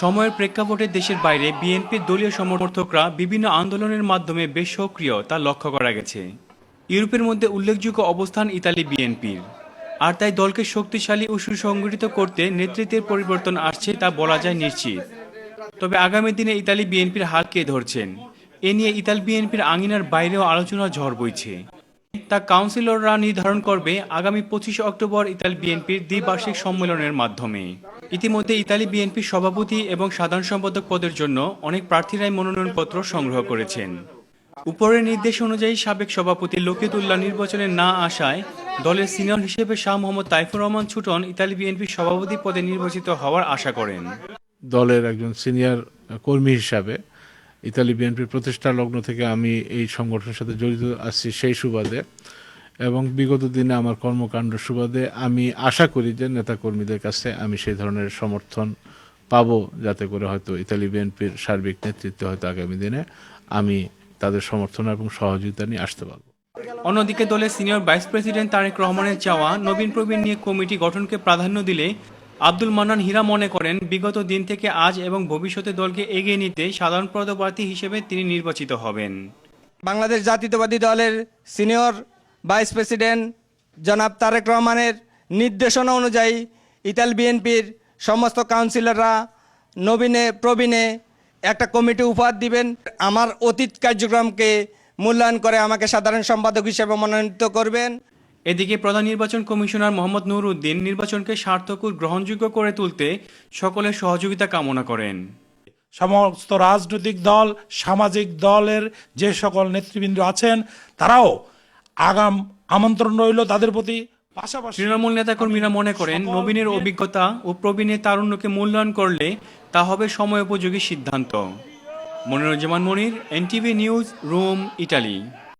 সময়ের প্রেক্ষাপটে দেশের বাইরে বিএনপির দলীয় সমর্থকরা বিভিন্ন আন্দোলনের মাধ্যমে বেশ সক্রিয় তা লক্ষ্য করা গেছে। ইউরোপের মধ্যে উল্লেখযোগ্য অবস্থান ইতালি বিএনপির। আর তাই দলকে শক্তিশালী ও সুসংগঠিত করতে নেতৃত্বের পরিবর্তন আসছে তা বলা যায় নিশ্চিত। তবে আগামী দিনে ইতালি বিএনপির হাল কে ধরছেন? এ নিয়ে ইতালি বিএনপির আঙিনার বাইরেও আলোচনা ঝড় বইছে। তা কাউন্সিলররা নির্ধারণ করবে আগামী পঁচিশে অক্টোবর ইতালি বিএনপির দ্বিবার্ষিক সম্মেলনের মাধ্যমে। ইতিমধ্যে ইতালি বিএনপির সভাপতি এবং সাধারণ সম্পাদক পদের জন্য অনেক প্রার্থীরাই মনোনয়নপত্র সংগ্রহ করেছেন। উপরের নির্দেশ অনুযায়ী সাবেক সভাপতি লোকিতুল্লাহ নির্বাচনে না আসায় দলের সিনিয়র হিসেবে শাহ মোহাম্মদ তাইফুর রহমান ছুটন ইতালি বিএনপির সভাপতি পদে নির্বাচিত হওয়ার আশা করেন। দলের একজন সিনিয়র কর্মী হিসাবে ইতালি বিএনপির প্রতিষ্ঠা লগ্ন থেকে আমি এই সংগঠনের সাথে জড়িত আছি সেই সুবাদে। এবং বিগত দিনে আমার কর্মকাণ্ড সুবাদে আমি আশা করি যে নেতাকর্মীদের কাছে আমি সেই ধরনের সমর্থন পাবো যাতে করে হয়তো ইতালি বিএনপির সার্বিক নেতৃত্বে হয়তো আগামী দিনে আমি তাদের সমর্থন এবং সহযোগিতা নিয়ে আসতে পারব। অন্যদিকে দলের সিনিয়র ভাইস প্রেসিডেন্ট তারেক রহমানের চাওয়া নবীন প্রবীণ নিয়ে কমিটি গঠনকে প্রাধান্য দিলে আব্দুল মান্নান হীরা মনে করেন বিগত দিন থেকে আজ এবং ভবিষ্যতে দলকে এগিয়ে নিতে সাধারণ পদপ্রার্থী হিসেবে তিনি নির্বাচিত হবেন। বাংলাদেশ জাতীয়তাবাদী দলের সিনিয়র ভাইস প্রেসিডেন্ট জনাব তারেক রহমানের নির্দেশনা অনুযায়ী ইতাল বিএনপির সমস্ত কাউন্সিলররা নবীনে প্রবীণে একটা কমিটি উপহার দিবেন। আমার অতীত কার্যক্রমকে মূল্যায়ন করে আমাকে সাধারণ সম্পাদক হিসেবে মনোনীত করবেন। এদিকে প্রধান নির্বাচন কমিশনার মোহাম্মদ নুর উদ্দিন নির্বাচনকে সার্থক গ্রহণযোগ্য করে তুলতে সকলের সহযোগিতা কামনা করেন। সমস্ত রাজনৈতিক দল সামাজিক দলের যে সকল নেতৃবৃন্দ আছেন তারাও আগাম আমন্ত্রণ রইল তাদের প্রতি। পাশাপাশি তৃণমূল নেতাকর্মীরা মনে করেন নবীনের অভিজ্ঞতা ও প্রবীণের তারুণ্যকে মূল্যায়ন করলে তা হবে সময় উপযোগী সিদ্ধান্ত। Moniruzzaman Monir NTV news Rome Italy.